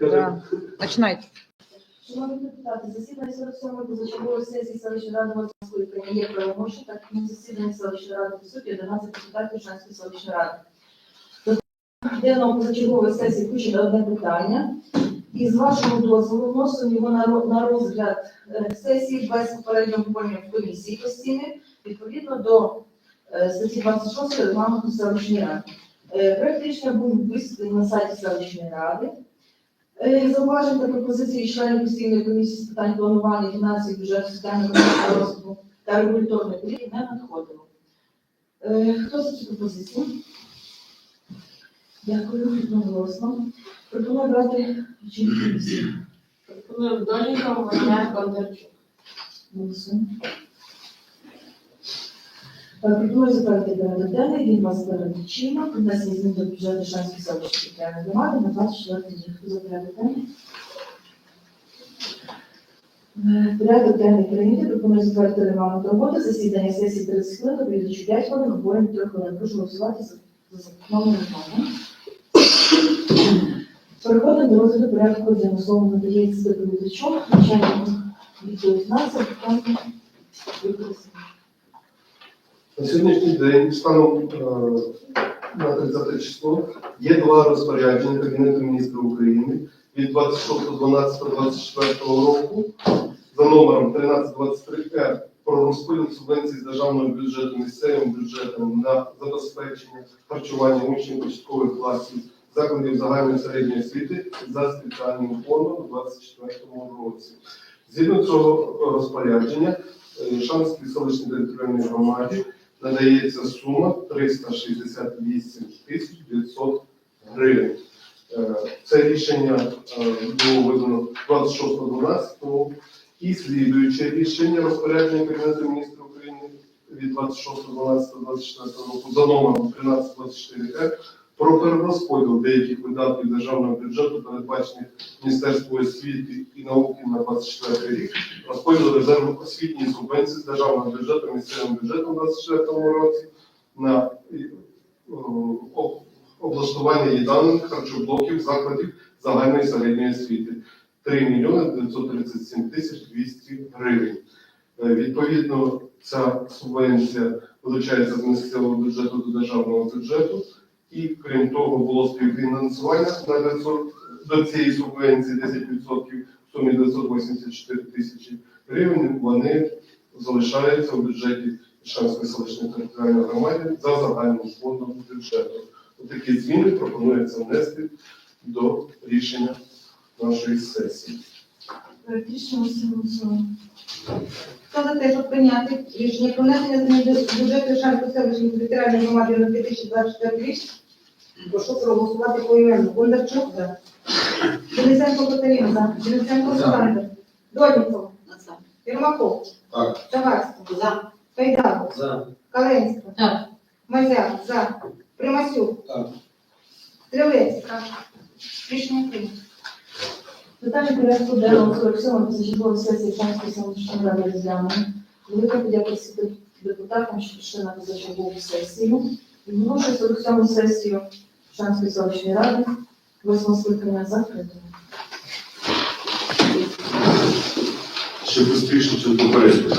Да. Починайте. Шановні депутати, засідання 47-ї позачергової сесії селищної ради Володимирської України є правомочі, так як на засіданні селищної ради присутні 11 депутатів Шанської селищної ради. До денного позачергової сесії включено одне питання. І з вашого дозволу вносимо його на на розгляд е, сесії без попереднього обговорення в комісії постійної, відповідно до е, статті 26 регламенту селищної ради. Е, Проект рішення був висвітлений на сайті селищної ради. Е, Зауважень та пропозиції членів постійної комісії з питань планування фінансів, бюджету, соціального розвитку та регуляторної політики не надходило. Е, Хто за цю пропозицію? Дякую, одноголосно. Пропоную брати комісії. Пропоную Доліка, Ваня, Бондарчук. Голосуємо. Пропоную затвердити порядок денний, він вас перед очима, внесення змін до бюджету Шанської селищної територіальної громади на 24 рік. Хто за порядок денний? Порядок денний прийнятий. Пропоную затвердити регламент роботи, засідання сесії 30 хвилин, доповідачу 5 хвилин, обговорення 3 хвилин. Прошу голосувати за за законом регламент. Переходимо до розгляду порядку денного. Слово надається доповідачу, начальнику відділу фінансів, питання використання. На сьогоднішній день, станом е, на 30 число, є два розпорядження Кабінету міністрів України від 26.12.24 року за номером 1323 про розподіл субвенцій з державного бюджету місцевим бюджетом на забезпечення харчування учнів початкових класів закладів загальної середньої освіти за спеціальним фондом у 2024 році. Згідно цього розпорядження, е, Шанській селищній територіальній громаді надається сума 368 тисяч 900 гривень. Е, Це рішення е, було видано 26.12 і слідуюче рішення розпорядження Кабінету міністрів України від 26.12.24 року за номером 1324 про перерозподіл деяких видатків державного бюджету, передбачених Міністерством освіти і науки на 24 рік, розподіл резерву освітньої субвенції з державного бюджету місцевим бюджетом у 2024 році на об- облаштування їдальних харчоблоків закладів загальної середньої освіти. 3 мільйони 937 тисяч 200 гривень. Е, Відповідно, ця субвенція вилучається з місцевого бюджету до державного бюджету, і крім того, було співфінансування на 900 до цієї субвенції 10% в сумі 984 тисячі гривень. Вони залишаються у бюджеті Шанської селищної територіальної громади за загальним фондом бюджету. Такі зміни пропонується внести до рішення нашої сесії. Рішення. Хто за те, щоб прийняти рішення про внесення змін до бюджету Шарської селищної територіальної громади на 2024 рік? Прошу проголосувати поіменно. Бондарчук за. Денисенко Катерина за. Денисенко Олександр. Дольников. Єрмаков. Так. Заварський. За. Кайдаков. За. Каленська. Так. Мазяк. За. Примасюк. Так. Стрілець. Рішення прийнято. Питання порядку денного 47 позачергової сесії Шанської селищної ради розглянено. Велика подяка всім депутатам, що прийшли на позачергову сесію. І вношу 47 сесію Шанської селищної ради, восьмого скликання закритою. Ще успішно, ніж попередньо.